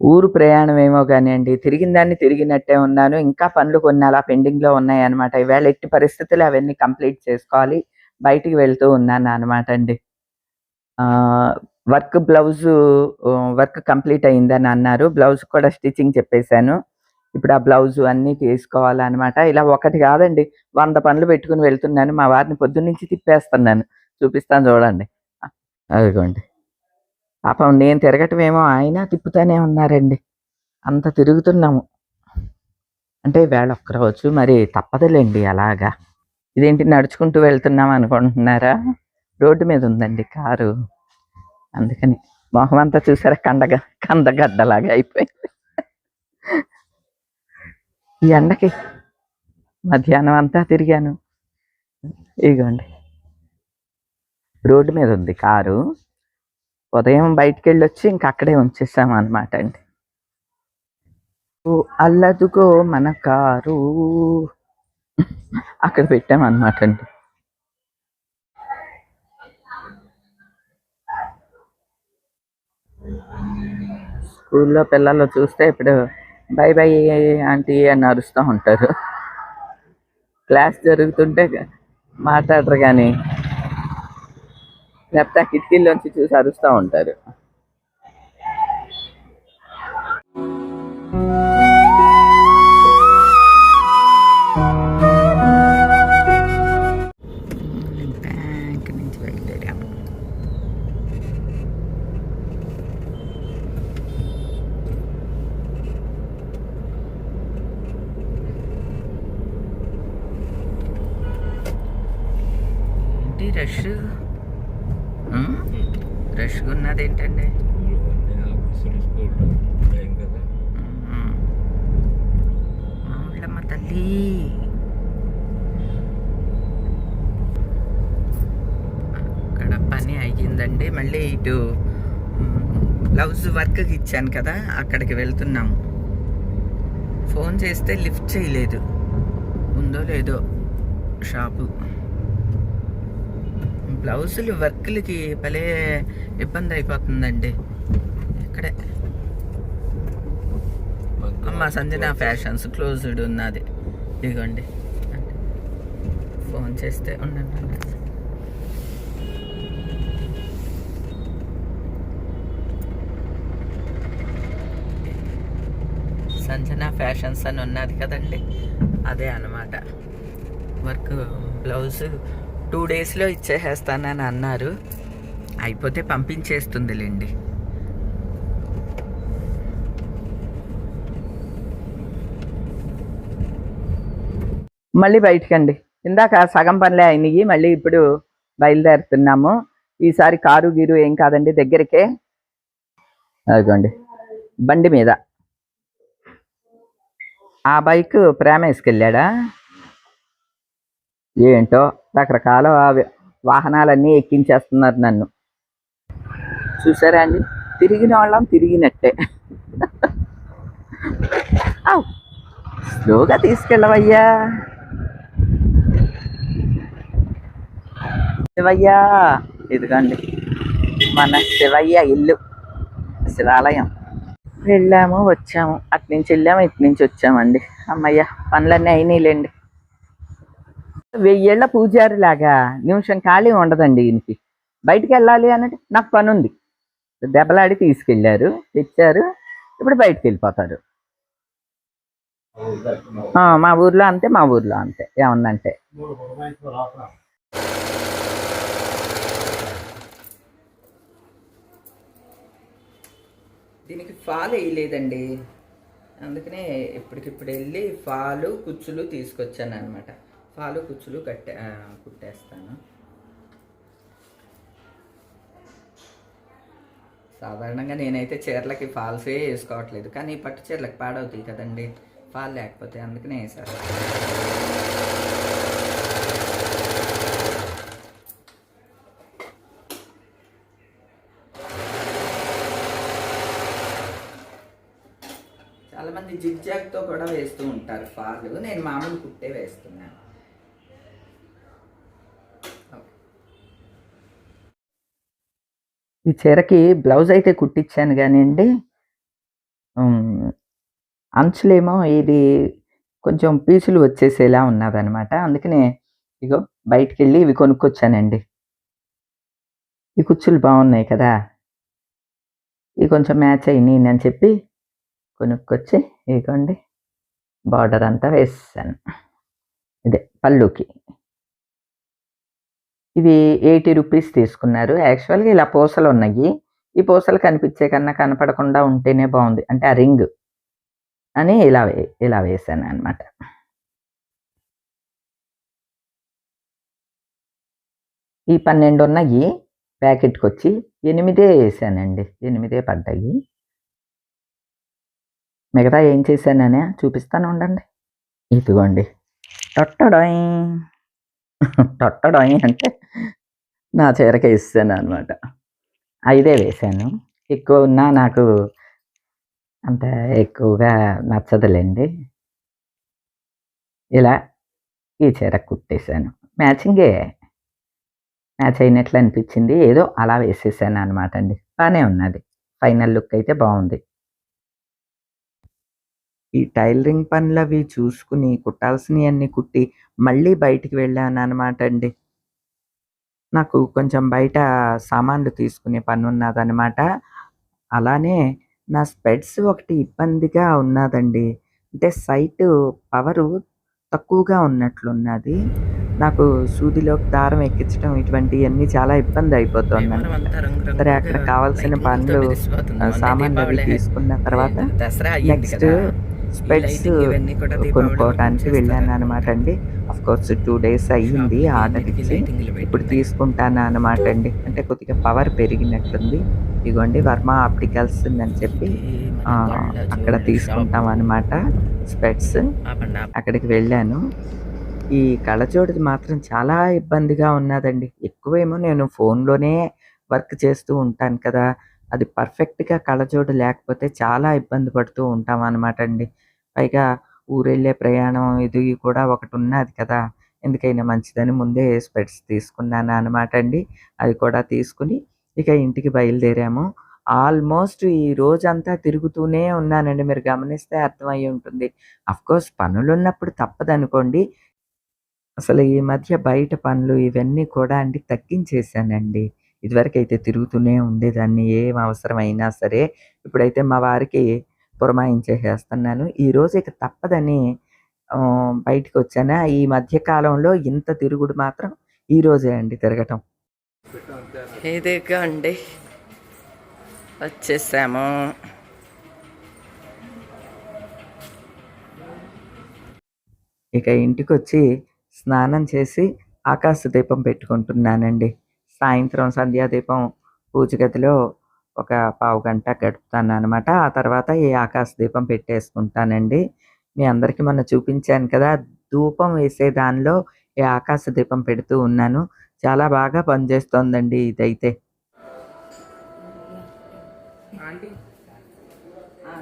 ఊరు ప్రయాణం ఏమో కానివ్వండి తిరిగిన దాన్ని తిరిగినట్టే ఉన్నాను. ఇంకా పనులు కొన్ని అలా పెండింగ్‌లో ఉన్నాయన్నమాట. ఈవేళ ఎట్టి పరిస్థితులు అవన్నీ కంప్లీట్ చేసుకోవాలి. బయటికి వెళ్తూ ఉన్నాను అనమాట అండి. వర్క్ బ్లౌజు వర్క్ కంప్లీట్ అయిందని అన్నారు. బ్లౌజ్ కూడా స్టిచ్చింగ్ చెప్పేసాను. ఇప్పుడు ఆ బ్లౌజు అన్నీ తీసుకోవాలన్నమాట ఇలా ఒకటి కాదండి వంద పనులు పెట్టుకుని వెళ్తున్నాను. మా వారిని పొద్దున్నుంచి తిప్పేస్తున్నాను. చూపిస్తాను చూడండి. అదిగోండి. పాపం నేను తిరగటమేమో ఆయన తిప్పుతానే ఉన్నారండి. అంత తిరుగుతున్నాము. అంటే వేళ ఒక్కరోజు మరి తప్పదులేండి అలాగా. ఇదేంటి నడుచుకుంటూ వెళ్తున్నాం అనుకుంటున్నారా? రోడ్డు మీద ఉందండి కారు. అందుకని. మొహం అంతా చూసారా కండగ కందగడ్డలాగా అయిపోయింది. ఈ ఎండకి మధ్యాహ్నం అంతా తిరిగాను. ఇదిగోండి. రోడ్డు మీద ఉంది కారు. ఉదయం బయటికెళ్ళొచ్చి ఇంక అక్కడే ఉంచేసామనమాట అండి. అల్లదుగో మన కారు. అక్కడ పెట్టామనమాట అండి. స్కూల్లో పిల్లలు చూస్తే ఇప్పుడు బై బై ఆంటీ అని అరుస్తూ ఉంటారు. క్లాస్ జరుగుతుంటే మాట్లాడరు కానీ లేకపోతే ఆ కిటికీల్లోంచి చూసి అరుస్తూ ఉంటారు. రష్? అదేంటండి మా తల్లి. అక్కడ పని అయ్యిందండి. మళ్ళీ ఇటు బ్లౌజ్ వర్క్‌కి ఇచ్చాను కదా! అక్కడికి వెళ్తున్నాము. ఫోన్ చేస్తే లిఫ్ట్ చేయలేదు. ఉందో లేదో షాపు. బ్లౌజులు వర్కులకి భలే ఇబ్బంది అయిపోతుందండి. ఇక్కడే. అమ్మ సంజన ఫ్యాషన్స్ క్లోజ్డ్ ఉన్నది. ఇదిగోండి. ఫోన్ చేస్తే ఉండండి. సంజన ఫ్యాషన్స్ అని ఉన్నది కదండి! అదే అన్నమాట. వర్క్ బ్లౌజ్ టూ డేస్‌లో ఇచ్చేసేస్తానని అన్నారు. అయిపోతే పంపించేస్తుందిలేండి మళ్ళీ బయటకండి ఇందాక సగం పనులే అయినాయి మళ్ళీ ఇప్పుడు బయలుదేరుతున్నాము. ఈసారి కారు గీరు ఏం కాదండి దగ్గరికే. అదిగోండి. బండి మీద. ఆ బైక్ ప్రేమ వేసుకెళ్ళాడా ఏంటో రకరకాల వాహనాలన్నీ ఎక్కించేస్తున్నారు నన్ను. చూసారా అండి? తిరిగిన వాళ్ళం తిరిగినట్టే. స్లోగా తీసుకెళ్ళవయ్యా! శివయ్య! ఇదిగోండి. మన శివయ్య ఇల్లు. శివాలయం. వెళ్ళాము, వచ్చాము. అటు నుంచి వెళ్ళాము ఇటు నుంచి వచ్చామండి. అమ్మయ్య పనులన్నీ అయినాయిలేండి వెయ్యేళ్ళ పూజారిలాగా నిమిషం ఖాళీ ఉండదండి ఈయనకి. బయటికెళ్ళాలి అనంటే నాకు పని ఉంది దెబ్బలాడి తీసుకెళ్ళారు, తెచ్చారు. ఇప్పుడు బయటికి వెళ్ళిపోతారు మా ఊర్లో అంతే, మా ఊర్లో అంతే. ఏమన్నంటే. దీనికి ఫాల్ వేయలేదండి అందుకనే ఇప్పటికిప్పుడు వెళ్ళి ఫాలు, కుచ్చులు తీసుకొచ్చాను అనమాట ఫాలు, కుచ్చులు కట్టే కుట్టేస్తాను. సాధారణంగా నేనైతే చీరలకి ఫాల్సే వేసుకోవట్లేదు కానీ ఈ పట్టు చీరలకు పాడవుతాయి కదండీ! ఫాల్ లేకపోతే అందుకనే వేసారు చాలామంది జిగ్‌జాగ్‌తో కూడా వేస్తూ ఉంటారు ఫాల్ నేను మామూలు కుట్టే వేస్తున్నాను. ఈ చీరకి బ్లౌజ్ అయితే కుట్టించాను గానండి అంచులేమో ఇది కొంచెం పీచులు వచ్చేసేలా ఉన్నదనమాట అందుకనే ఇగో బయటికి వెళ్ళి ఇవి కొనుక్కొచ్చానండి. ఈ కుచ్చులు బాగున్నాయి కదా! ఇవి కొంచెం మ్యాచ్ అయినాయి అని చెప్పి కొనుక్కొచ్చి ఇగోండి బార్డర్ అంతా వేసాను ఇదే పళ్ళుకి. ఇవి ఎయిటీ రూపీస్ తీసుకున్నారు. యాక్చువల్‌గా ఇలా పూసలు ఉన్నాయి ఈ పూసలు కనిపించే కన్నా కనపడకుండా ఉంటేనే బాగుంది అంటే ఆ రింగ్. అని ఇలా వే ఇలా వేశాననమాట. ఈ పన్నెండు ఉన్నాయి ప్యాకెట్కి వచ్చి ఎనిమిదే వేసానండి ఎనిమిదే పడ్డాయి. మిగతా ఏం చేశాననే చూపిస్తాను ఉండండి. ఇదిగోండి. టొట్టడాయి తొట్టడం అంటే నా చీరకే ఇస్తాను అనమాట ఐదే వేశాను. ఎక్కువ ఉన్నా నాకు అంత ఎక్కువగా నచ్చదులేండి ఇలా ఈ చీర కుట్టేశాను. మ్యాచింగే. మ్యాచ్ అయినట్లు అనిపించింది. ఏదో అలా వేసేసాను అనమాట అండి. బాగానే ఉన్నది. ఫైనల్ లుక్ అయితే బాగుంది ఈ టైలరింగ్ పనులవి చూసుకొని కుట్టాల్సినయన్నీ కుట్టి మళ్ళీ బయటికి వెళ్ళాననమాట అండి. నాకు కొంచెం బయట సామాన్లు తీసుకునే పనున్నదనమాట. అలానే నా స్పెట్స్ ఒకటి ఇబ్బందిగా ఉన్నాదండి. అంటే సైటు పవరు తక్కువగా ఉన్నట్లున్నది. నాకు సూదిలోకి దారం ఎక్కించడం ఇటువంటియన్నీ చాలా ఇబ్బంది అయిపోతోందనమాట. సరే అక్కడ కావాల్సిన పనులు ఆహ్, సామాన్లవి తీసుకున్న తర్వాత నెక్స్ట్ స్పెట్స్ కొనుక్కోవటానికి వెళ్ళాననమాట అండి. ఆఫ్‌కోర్స్ 2 డేస్ అయ్యింది ఆర్డర్ ఇచ్చి. ఇప్పుడు తీసుకుంటాననమాట అండి. అంటే కొద్దిగా పవర్ పెరిగినట్లుంది. ఇగోండి వర్మ ఆప్టికల్స్ ఉందని చెప్పి అక్కడ తీసుకుంటామనమాట స్పెట్స్. అక్కడికి వెళ్ళాను. ఈ కళ్ళజోడుది మాత్రం చాలా ఇబ్బందిగా ఉన్నాదండి. ఎక్కువేమో నేను ఫోన్‌లోనే వర్క్ చేస్తూ ఉంటాను కదా! అది పర్ఫెక్ట్‌గా కళ్ళజోడు లేకపోతే చాలా ఇబ్బంది పడుతూ ఉంటామనమాట అండి. పైగా ఊరెళ్ళే ప్రయాణం ఇది కూడా ఒకటి ఉన్నది కదా! ఎందుకైనా మంచిదని ముందే స్పెట్స్ తీసుకున్నాననమాట అండి. అది కూడా తీసుకొని ఇక ఇంటికి బయలుదేరాము. ఆల్మోస్ట్ ఈ రోజంతా తిరుగుతూనే ఉన్నానండి. మీరు గమనిస్తే అర్థమయ్యి ఉంటుంది. ఆఫ్‌కోర్స్ పనులున్నప్పుడు తప్పదనుకోండి. అసలు ఈ మధ్య బయట పనులు ఇవన్నీ కూడా అండి తగ్గించేశానండి. ఇదివరకైతే తిరుగుతూనే ఉండేదాన్ని ఏం అవసరమైనా సరే. ఇప్పుడైతే మా వారికి పురమాయించేసేస్తున్నాను. ఈరోజు ఇక తప్పదని ఆహ్, బయటికొచ్చానా ఈ మధ్య కాలంలో ఇంత తిరుగుడు మాత్రం ఈరోజే అండి తిరగటం. ఇదిగోండి. వచ్చేసాము. ఇక ఇంటికొచ్చి స్నానం చేసి ఆకాశ దీపం పెట్టుకుంటున్నానండి. సాయంత్రం సంధ్యాదీపం పూజ గదిలో ఒక పావుగంట గడుపుతాననమాట. ఆ తర్వాత ఈ ఆకాశ దీపం పెట్టేసుకుంటానండి. మీ అందరికి మొన్న చూపించాను కదా! ధూపం వేసే దానిలో ఈ ఆకాశ దీపం పెడుతూ ఉన్నాను. చాలా బాగా పనిచేస్తోందండి ఇదైతే. ఆంటీ. ఆ!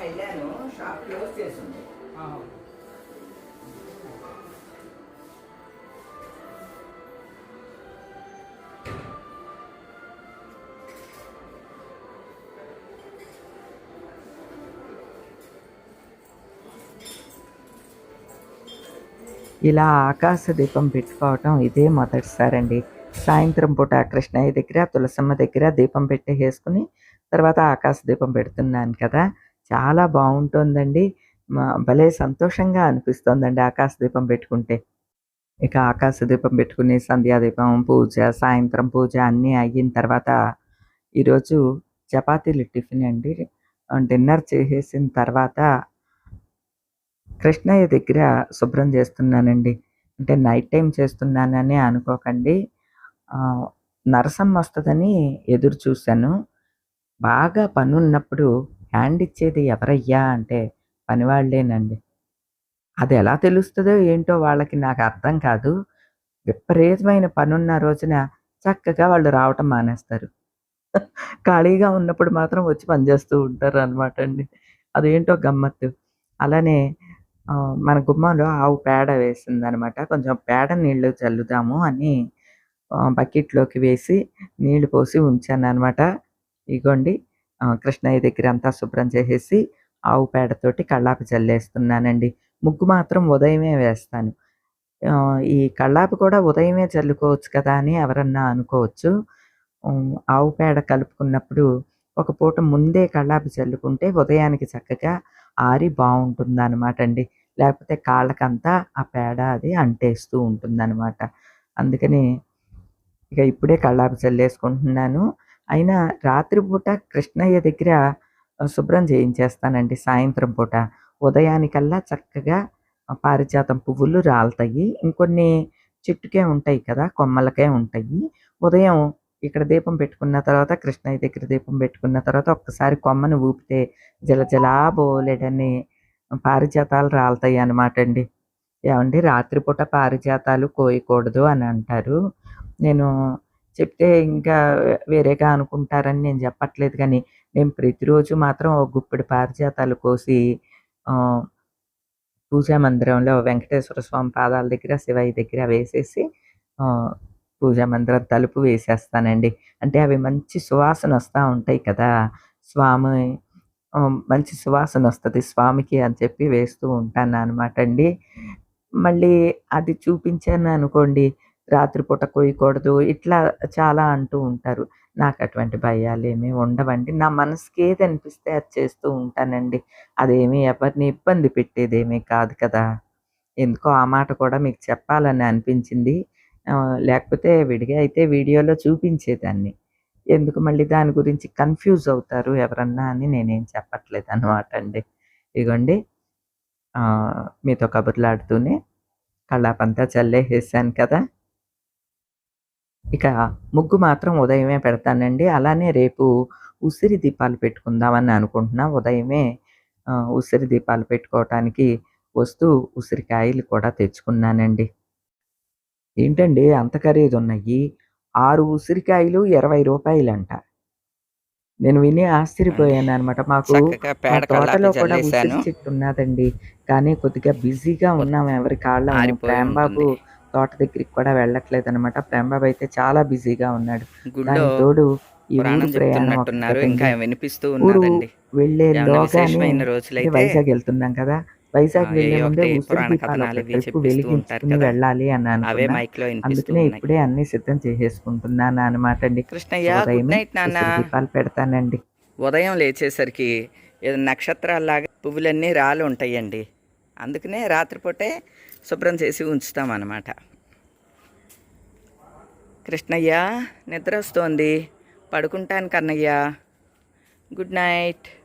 వెళ్ళాను. షాప్ క్లోజ్ చేసుంది. ఇలా ఆకాశ దీపం పెట్టుకోవటం ఇదే మొదటిసారండి. సాయంత్రం పూట కృష్ణయ్య దగ్గర, తులసమ్మ దగ్గర దీపం పెట్టేసేసుకొని తర్వాత ఆకాశ దీపం పెడుతున్నాను కదా! చాలా బాగుంటుందండి భలే సంతోషంగా అనిపిస్తోందండి ఆకాశ దీపం పెట్టుకుంటే. ఇక ఆకాశ దీపం పెట్టుకుని సంధ్యాదీపం, పూజ, సాయంత్రం పూజ అన్నీ అయిన తర్వాత ఈరోజు చపాతీలు టిఫిన్ అండి. డిన్నర్ చేసేసిన తర్వాత కృష్ణయ్య దగ్గర శుభ్రం చేస్తున్నానండి. అంటే నైట్ టైం చేస్తున్నానని అనుకోకండి. నరసం వస్తుందని ఎదురు చూశాను బాగా పనున్నప్పుడు హ్యాండ్ ఇచ్చేది ఎవరయ్యా అంటే పనివాళ్ళేనండి అది ఎలా తెలుస్తుందో ఏంటో వాళ్ళకి నాకు అర్థం కాదు. విపరీతమైన పనున్న రోజున చక్కగా వాళ్ళు రావటం మానేస్తారు. ఖాళీగా ఉన్నప్పుడు మాత్రం వచ్చి పని చేస్తూ ఉంటారనమాట అండి. అదేంటో గమ్మత్తు. అలానే మన గుమ్మంలో ఆవు పేడ వేసిందనమాట కొంచెం పేడ నీళ్ళు చల్లుదాము అని బకెట్లోకి వేసి నీళ్ళు పోసి ఉంచాను అనమాట ఇగోండి కృష్ణయ్య దగ్గర అంతా శుభ్రం చేసేసి ఆవు పేడతోటి కళ్ళాపి చల్లేస్తున్నానండి. ముగ్గు మాత్రం ఉదయమే వేస్తాను. ఈ కళ్ళాపి కూడా ఉదయమే చల్లుకోవచ్చు కదా అని ఎవరన్నా అనుకోవచ్చు. ఆవు పేడ కలుపుకున్నప్పుడు ఒక పూట ముందే కళ్ళాపి చల్లుకుంటే ఉదయానికి చక్కగా ఆరి బాగుంటుంది అనమాట అండి లేకపోతే కాళ్ళకంతా ఆ పేడ అది అంటేస్తూ ఉంటుందన్నమాట. అందుకని ఇక ఇప్పుడే కళ్ళాపి చల్లేసుకుంటున్నాను. అయినా రాత్రిపూట కృష్ణయ్య దగ్గర శుభ్రం చేయించేస్తానండి సాయంత్రం పూట. ఉదయానికల్లా చక్కగా పారిజాతం పువ్వులు రాలుతాయి. ఇంకొన్ని చెట్టుకే ఉంటాయి కదా కొమ్మలకే ఉంటాయి. ఉదయం ఇక్కడ దీపం పెట్టుకున్న తర్వాత కృష్ణయ్య దగ్గర దీపం పెట్టుకున్న తర్వాత ఒక్కసారి కొమ్మను ఊపితే జలజలా బోలెడని పారిజాతాలు రాలుతాయి అన్నమాట అండి. ఏమండి రాత్రిపూట పారిజాతాలు కోయకూడదు అని అంటారు. నేను చెప్తే ఇంకా వేరేగా అనుకుంటారని నేను చెప్పట్లేదు కానీ నేను ప్రతిరోజు మాత్రం ఒక గుప్పెడు పారిజాతాలు కోసి పూజా మందిరంలో వెంకటేశ్వర స్వామి పాదాల దగ్గర శివయ్య దగ్గర వేసేసి పూజా మందిరం తలుపు వేసేస్తానండి. అంటే అవి మంచి సువాసన వస్తూ ఉంటాయి కదా స్వామి మంచి సువాసన వస్తుంది స్వామికి అని చెప్పి వేస్తూ ఉంటాను అనమాట అండి. మళ్ళీ అది చూపించాను అనుకోండి రాత్రిపూట కొయ్యకూడదు ఇట్లా చాలా అంటూ ఉంటారు. నాకు అటువంటి భయాలు ఏమీ ఉండవండి. నా మనసుకి ఏది అనిపిస్తే అది చేస్తూ ఉంటానండి. అదేమీ ఎవరిని ఇబ్బంది పెట్టేదేమీ కాదు కదా. ఎందుకో ఆ మాట కూడా మీకు చెప్పాలని అనిపించింది. లేకపోతే విడిగా అయితే వీడియోలో చూపించేదాన్ని. ఎందుకు మళ్ళీ దాని గురించి కన్ఫ్యూజ్ అవుతారు ఎవరన్నా అని నేనేం చెప్పట్లేదు అనమాట అండి. ఇగోండి మీతో కబుర్లాడుతూనే కళ్ళాపంతా చల్లేసేసాను కదా. ఇక ముగ్గు మాత్రం ఉదయమే పెడతానండి. అలానే రేపు ఉసిరి దీపాలు పెట్టుకుందామని అనుకుంటున్నా. ఉదయమే ఉసిరి దీపాలు పెట్టుకోవటానికి వస్తూ ఉసిరికాయలు కూడా తెచ్చుకున్నానండి. ఏంటండి అంత ఖరీదు ఉన్నాయి ఆరు ఉసిరికాయలు ఇరవై రూపాయలంట. నేను విని ఆశ్చర్యపోయాను అనమాట మాకు తోటలో కూడా ఉసిరి చెట్టు ఉన్నదండి. కానీ కొద్దిగా బిజీగా ఉన్నాం. ఎవరి కాళ్ళ ప్రేమబాబు ఉంటుంది. తోట దగ్గరికి కూడా వెళ్ళట్లేదు అనమాట ప్రేమబాబు అయితే చాలా బిజీగా ఉన్నాడు. తోడు ఈ ఊరు ప్రయాణం ఇంకా వినిపిస్తూ ఉన్నదండి వెళ్ళే లోగానే వైజాగ్ వెళ్తున్నాం కదా. వైజాగ్ వెళ్ళే ముందే వెలిగించుకుని వెళ్ళాలి అని అవే అనుకున్నా. మైక్లో వినిపిస్తూ అందుకనే ఇప్పుడే అన్ని సిద్ధం చేసేసుకుంటున్నాను అనమాట అండి. కృష్ణయ్య దీపాలు పెడతానండి. ఉదయం లేచేసరికి ఏదో నక్షత్రాల్లాగా పువ్వులన్నీ రాళ్ళు ఉంటాయండి. అందుకనే రాత్రిపూటే శుభ్రం చేసి ఉంచుతాం అన్నమాట కృష్ణయ్య నిద్ర వస్తోంది. పడుకుంటాను కన్నయ్య. Good night